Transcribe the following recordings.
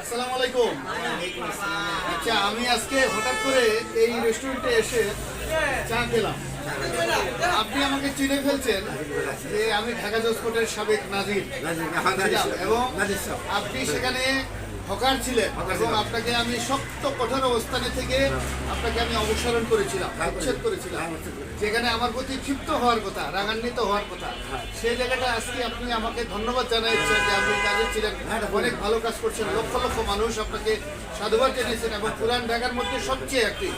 আসসালামু আলাইকুম। আচ্ছা আমি আজকে হঠাৎ করে এই রেস্টুরেন্টে এসে চা খেলাম। আপনি আমাকে চিনে ফেলছেন যে আমি ঢাকা জজকোটের সাবেক নাজির। এবং আপনি সেখানে হকার ছিলেন এবং আপনাকে আমি শক্ত কঠোর অবস্থানে থেকে আপনাকে আমি অবসরণ করেছিলাম উচ্ছেদ করেছিলাম। যেখানে আমার প্রতি ক্ষিপ্ত হওয়ার কথা রাগান্বিত হওয়ার কথা সেই জায়গাটা আজকে আপনি আমাকে ধন্যবাদ জানাচ্ছেন যে আপনি কাজে ছিলেন। অনেক ভালো কাজ করছেন লক্ষ লক্ষ মানুষ আপনাকে সাধুবাদ জানিয়েছেন এবং পুরান ঢাকার মধ্যে সবচেয়ে একটি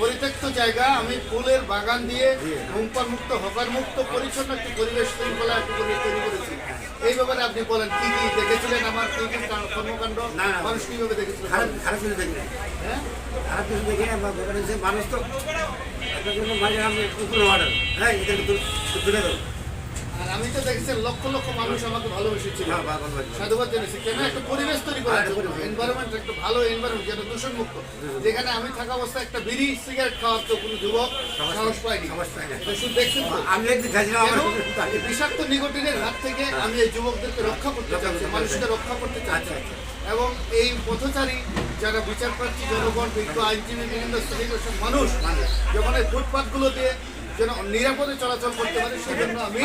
পরিত্যক্ত জায়গা। আমি ফুলের বাগান দিয়ে ধূমপান মুক্ত হকার মুক্ত পরিচ্ছন্ন একটি পরিবেশ শৃঙ্খলা একটি পরিবেশ তৈরি করেছি। এই ব্যাপারে আপনি বলেন কি কি দেখেছিলেন আমার? কি কি কর্মকাণ্ড? না। মানুষ কীভাবে দেখেছিলেন খারাপ খারাপ কিছু দেখি না হ্যাঁ? খারাপ কিছু দেখে বা ব্যাপারে মানুষ তো একটা জন্য মাঝে আমি উপরে অর্ডার হ্যাঁ এটা তুলে দেবো। আর আমি তো দেখেছি লক্ষ লক্ষ মানুষ আমাকে ভালোবেসেছিল। হ্যাঁ সাধুবাদ কেন? একটা পরিবেশ তৈরি করা হ্যাঁ, এনভায়রনমেন্ট একটা ভালো এনভায়রনমেন্ট যেন দূষণ যেখানে আমি থাকা অবস্থায় একটা বিড়ি সিগারেট খাওয়ার তো কোনো যুবক সাহস পায়নি। সাহস পায় না। তো শুধু দেখছেন আমি একদিন খাইছিলাম আমার কেন? এই বিষাক্ত নিকোটিনের হাত থেকে আমি এই যুবকদেরকে রক্ষা করতে চাচ্ছি মানুষকে রক্ষা করতে চাচ্ছি। আচ্ছা, এবং এই পথচারী যারা বিচার প্রার্থী জনগণ বিজ্ঞ আইনজীবী বিভিন্ন শ্রেণির মানুষ যখন এই ফুটপাথগুলো দিয়ে যেন নিরাপদে চলাচল করতে পারে সেজন্য আমি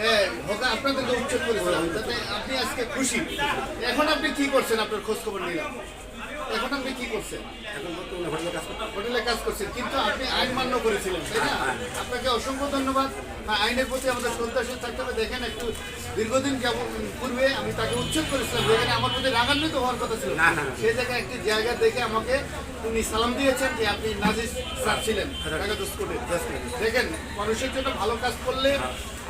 হ্যাঁ, হোকা আপনাদেরকে উচ্ছেদ করেছিলাম যাতে আপনি আজকে খুশি। এখন আপনি কি করছেন? আপনার খোঁজ খবর নিলাম। এখন আপনি কি করছেন? এখন হোটেলে কাজ করছেন কিন্তু আপনি আইন মান্য করেছিলেন তাই না? আপনাকে অসংখ্য ধন্যবাদ। আইনের প্রতি আমাদের শ্রদ্ধাশীল থাকতে হবে। দেখেন একটু দীর্ঘদিন পূর্বে আমি তাকে উচ্ছেদ করেছিলাম যেখানে আমার প্রতি রাগান্বিত হওয়ার কথা ছিল। সেই জায়গায় একটি জায়গা দেখে আমাকে উনি সালাম দিয়েছেন যে আপনি নাজিস স্যার ছিলেন ঢাকা দোষকোটে দেখেন মানুষের জন্য ভালো কাজ করলে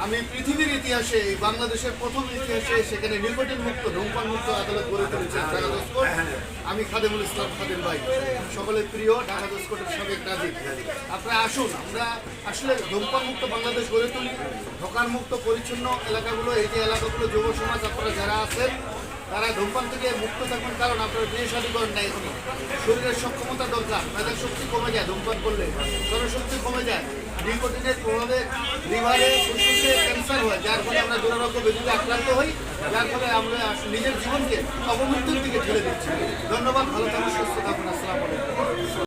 আমি পৃথিবীর ইতিহাসে বাংলাদেশের প্রথম ইতিহাসে সেখানে নিকোটিন মুক্ত ধূমপান মুক্ত আদালত গড়ে তুলেছেন ঢাকা আমি খাদেমুল ইসলাম খাদেম ভাই, সকলের প্রিয় ঢাকা দোষকোটের সাবেক নাজির। আপনারা আসুন, আমরা আসলে ধূমপান মুক্ত বাংলাদেশ গড়ে তুলি ঢোকার মুক্ত পরিচ্ছন্ন এলাকাগুলো, এই যে এলাকাগুলো যুব সমাজ, আপনারা যারা আছেন, তারা ধূমপান থেকে মুক্ত থাকুন, কারণ আপনারা বিয়ে শাদী করেন না শরীরের সক্ষমতা দরকার, মেধার শক্তি কমে যায় ধূমপান করলে। জনশক্তি কমে যায়। নিকোটিনের প্রভাবে, লিভারে, ফুসফুসে যার ফলে আমরা দুরারোগ্য ব্যাধিতে আক্রান্ত হই, যার ফলে আমরা নিজের জীবনকে অবমৃত্যুর দিকে ঠেলে দিচ্ছি। ধন্যবাদ, ভালো থাকুন, সুস্থ থাকুন।